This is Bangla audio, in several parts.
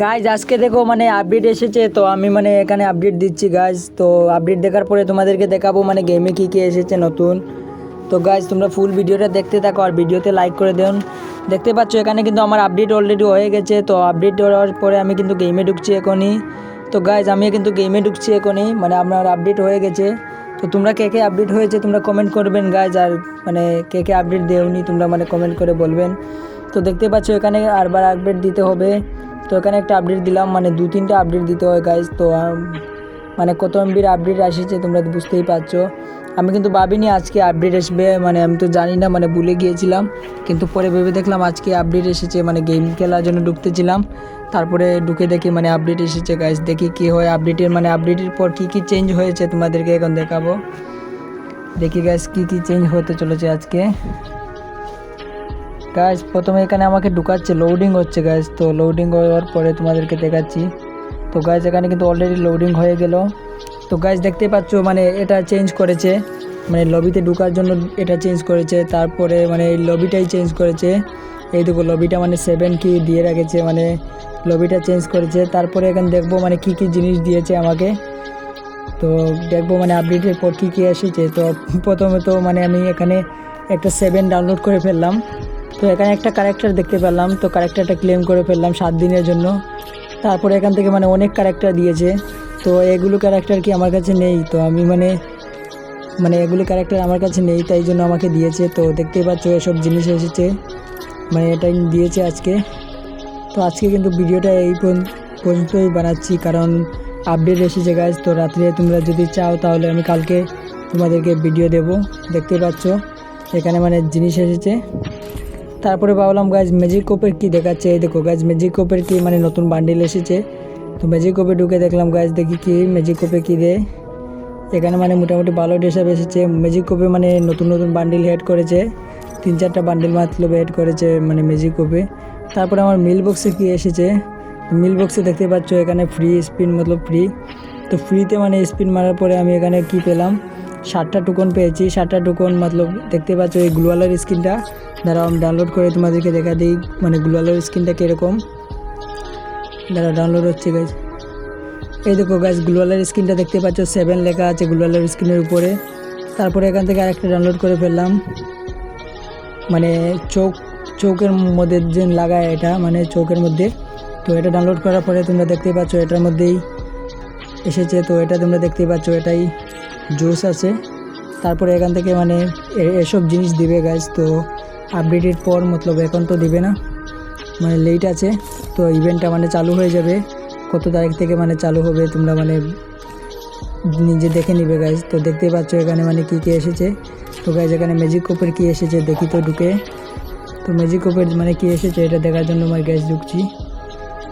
গাইজ আজকে দেখো মানে আপডেট এসেছে, তো আমি মানে এখানে আপডেট দিচ্ছি গাইজ তো আপডেট দেখার পরে তোমাদেরকে দেখাবো মানে গেমে কী কী এসেছে নতুন। তো গাইজ তোমরা ফুল ভিডিওটা দেখতে থাকো আর ভিডিওতে লাইক করে দেন দেখতে পাচ্ছ, এখানে কিন্তু আমার আপডেট অলরেডি হয়ে গেছে, তো আপডেট হওয়ার পরে আমি কিন্তু গেমে ঢুকছি এখনই। তো গাইজ আমি কিন্তু গেমে ঢুকছি এখনই মানে আপনার আপডেট হয়ে গেছে। তো তোমরা কে কে আপডেট হয়েছে তোমরা কমেন্ট করবেন গাইজ আর মানে কে কে আপডেট দেওনি তোমরা মানে কমেন্ট করে বলবেন। তো দেখতে পাচ্ছ, এখানে আরবার আপডেট দিতে হবে। তো এখানে একটা আপডেট দিলাম মানে দু তিনটা আপডেট দিতে হয় গাইজ তো মানে কত এমবির আপডেট আসছে তোমরা বুঝতেই পারছ। আমি কিন্তু ভাবিনি আজকে আপডেট আসবে মানে আমি তো জানি না মানে ভুলে গিয়েছিলাম। কিন্তু পরে ভেবে দেখলাম আজকে আপডেট এসেছে মানে গেম খেলার জন্য ঢুকতেছিলাম। তারপরে ঢুকে দেখি মানে আপডেট এসেছে গাইজ দেখি কী হয় আপডেটের মানে আপডেটের পর কী কী চেঞ্জ হয়েছে তোমাদেরকে এখন দেখাবো। দেখি গাইজ কী কী চেঞ্জ হতে চলেছে আজকে। গাইজ প্রথমে এখানে আমাকে ঢুকাচ্ছে লোডিং হচ্ছে গাইজ তো লোডিং হওয়ার পরে তোমাদেরকে দেখাচ্ছি। তো গাইজ এখানে কিন্তু অলরেডি লোডিং হয়ে গেল। তো গাইজ দেখতে পাচ্ছ মানে এটা চেঞ্জ করেছে। মানে লবিতে ঢুকার জন্য এটা চেঞ্জ করেছে, তারপরে মানে এই লবিটাই চেঞ্জ করেছে। এই দেখো লবিটা মানে সেভেন কি দিয়ে রেখেছে মানে লবিটা চেঞ্জ করেছে। তারপরে এখানে দেখব মানে কি কি জিনিস দিয়েছে আমাকে। তো দেখব মানে আপডেটের পর কী কী এসেছে। তো প্রথমে তো মানে আমি এখানে একটা সেভেন ডাউনলোড করে ফেললাম। তো এখানে একটা ক্যারেক্টার দেখতে পেলাম। তো ক্যারেক্টারটা ক্লেম করে ফেললাম সাত দিনের জন্য। তারপরে এখান থেকে মানে অনেক ক্যারেক্টার দিয়েছে। তো এগুলো ক্যারেক্টার কি আমার কাছে নেই। তো আমি মানে মানে এগুলো ক্যারেক্টার আমার কাছে নেই, তাই জন্য আমাকে দিয়েছে। তো দেখতেই পাচ্ছ এসব জিনিস এসেছে। মানে এটাই দিয়েছে আজকে। তো আজকে কিন্তু ভিডিওটা এই পর্যন্তই বানাচ্ছি। কারণ আপডেট এসেছে গাইজ তো রাত্রে তোমরা যদি চাও তাহলে আমি কালকে তোমাদেরকে ভিডিও দেব। দেখতে পাচ্ছ? এখানে মানে জিনিস এসেছে। তারপরে ভাবলাম, গাইজ ম্যাজিক কোপের কি দেখাচ্ছে? এই দেখো, গাইজ ম্যাজিক কোপের কি মানে নতুন বান্ডিল এসেছে। তো ম্যাজিক কোপে ঢুকে দেখলাম, গাইজ, দেখি কি ম্যাজিক কোপে কী দেয়? এখানে মানে মোটামুটি ভালো ড্রেসআপ এসেছে ম্যাজিক কোপে মানে নতুন নতুন বান্ডিল হেড করেছে। তিন চারটা বান্ডিল মাত্র হেড করেছে মানে ম্যাজিক কোপে তারপরে আমার মিল বক্সে কি এসেছে? মিল বক্সে দেখতে পাচ্ছ, এখানে ফ্রি স্পিন মতলব ফ্রি তো ফ্রিতে মানে স্পিন মারার পরে আমি এখানে কি পেলাম? ষাটটা টোকন পেয়েছি ষাটটা টোকন মতলব দেখতে পাচ্ছ এই গ্লোয়ালের স্ক্রিনটা দাঁড়াও, আমি ডাউনলোড করে তোমাদেরকে দেখা দিই মানে গ্লোয়ালের স্ক্রিনটা কীরকম। দাঁড়া ডাউনলোড হচ্ছে গাইজ এই দেখো গাছ গ্লোয়ালের স্ক্রিনটা দেখতে পাচ্ছ সেভেন লেখা আছে গ্লোয়ালের স্ক্রিনের উপরে। তারপরে এখান থেকে আরেকটা ডাউনলোড করে ফেললাম। মানে চোখ, চোখের মধ্যে যে লাগায় এটা মানে চোখের মধ্যে। তো এটা ডাউনলোড করার পরে তোমরা দেখতে পাচ্ছ, এটার মধ্যেই এসেছে, তো এটা তোমরা দেখতে পাচ্ছ, এটাই জুস আছে। তারপরে এখান থেকে মানে এসব জিনিস দিবে গাছ তো আপডেটের পর মতলব এখন তো দিবে না। মানে লেট আছে, তো ইভেন্টটা মানে চালু হয়ে যাবে। কত তারিখ থেকে মানে চালু হবে তোমরা মানে নিজে দেখে নিবে গাইজ তো দেখতেই পাচ্ছ এখানে মানে কী কী এসেছে। তো গাইজ এখানে ম্যাজিক কোপের কী এসেছে দেখি তো ঢুকে। তো ম্যাজিক কোপের মানে কী এসেছে এটা দেখার জন্য আমার গ্যাস ঢুকছি।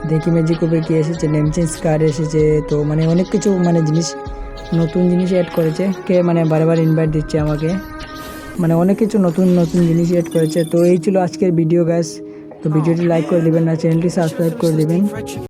দেখি ম্যাজিক কবে কী এসেছে নেম চেঞ্জ কার্ড এসেছে তো মানে অনেক কিছু মানে জিনিস নতুন জিনিস অ্যাড করেছে কে মানে বারবার বারে ইনভাইট দিচ্ছে আমাকে। মানে অনেক কিছু নতুন নতুন জিনিস অ্যাড করেছে তো এই ছিল আজকের ভিডিও গ্যাস তো ভিডিওটি লাইক করে দেবেন আর চ্যানেলটি সাবস্ক্রাইব করে দেবেন।